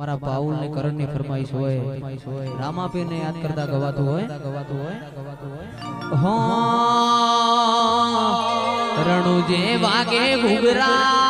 મારા બાઉલ ને કરણની ફરમાઈશ હોય રામાપીર ને યાદ કરતા ગવાતું હોય? ગવાતું હોય ગવાતું હોય હો રણુ જે વાગે ઘુઘરા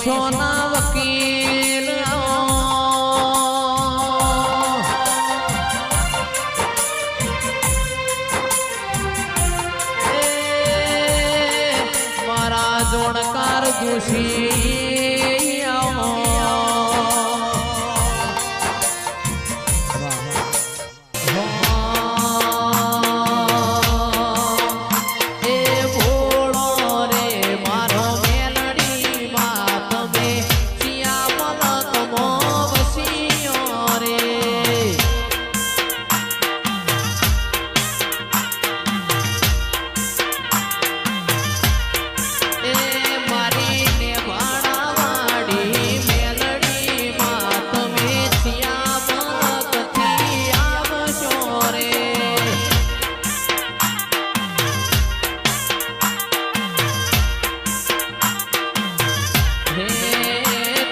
પૈસોના વકીલ મારા જોણકાર દુષી આવો.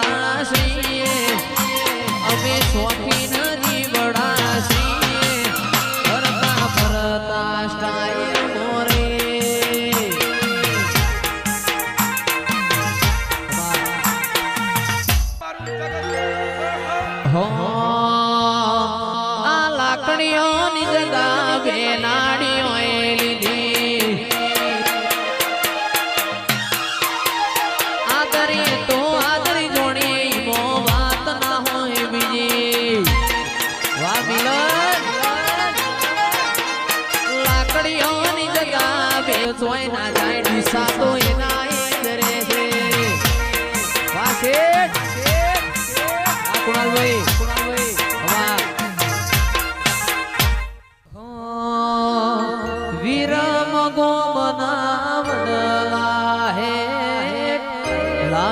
ભોળા છીએ અમે શોખીન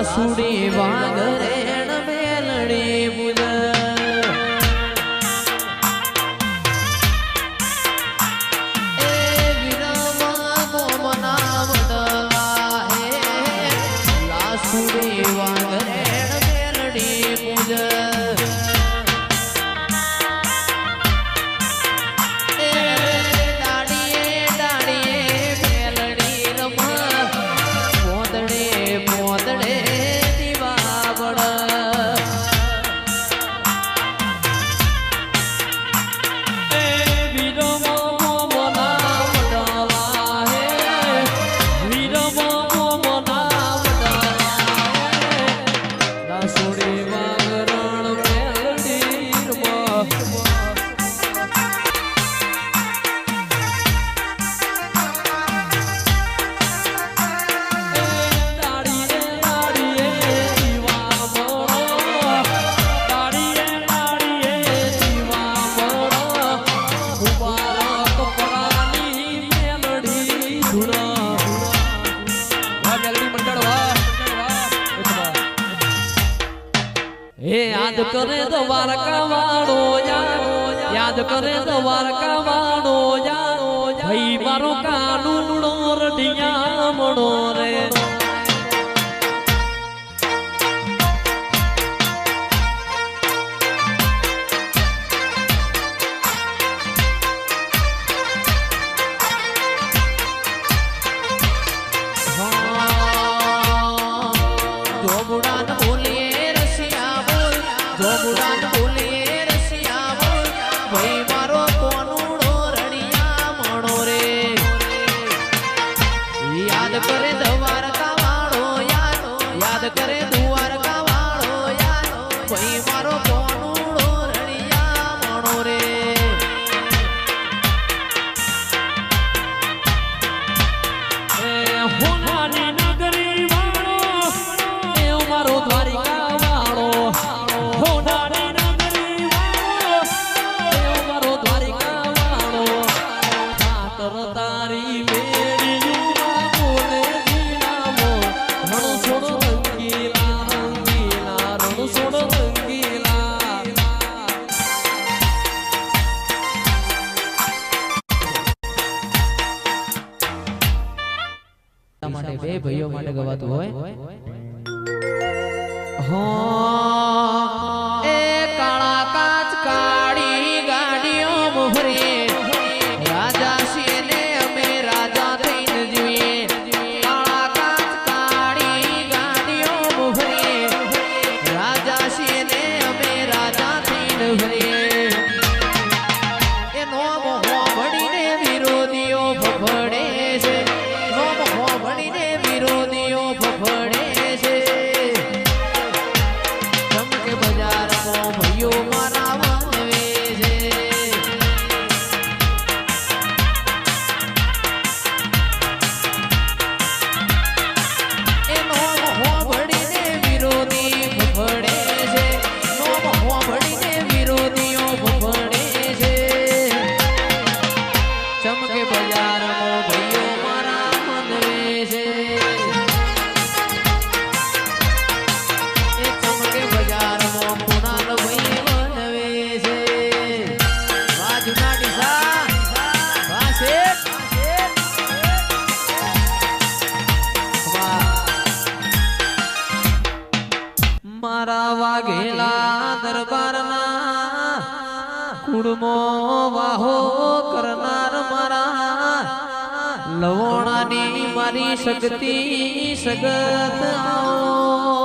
વાસુડી વાગરે દ્વારકા વાળો યાદ કરે દ્વારકા વાળો માટે બે ભાઈઓ માટે ગવાતું હોય. હો. કુડમો વાહો કરનાર મારા. લવણાની મારી શક્તિ સગત આવો.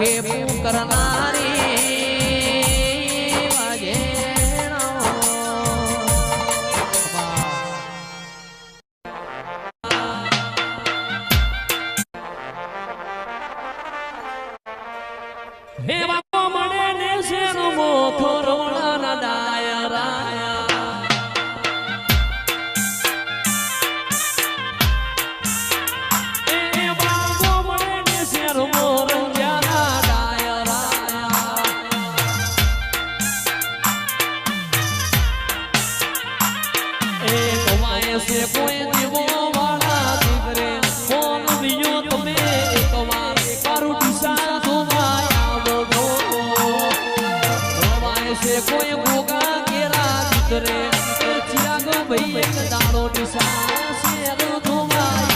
ભેપું કરનાર દાડો નિશા શેરો ધોવાય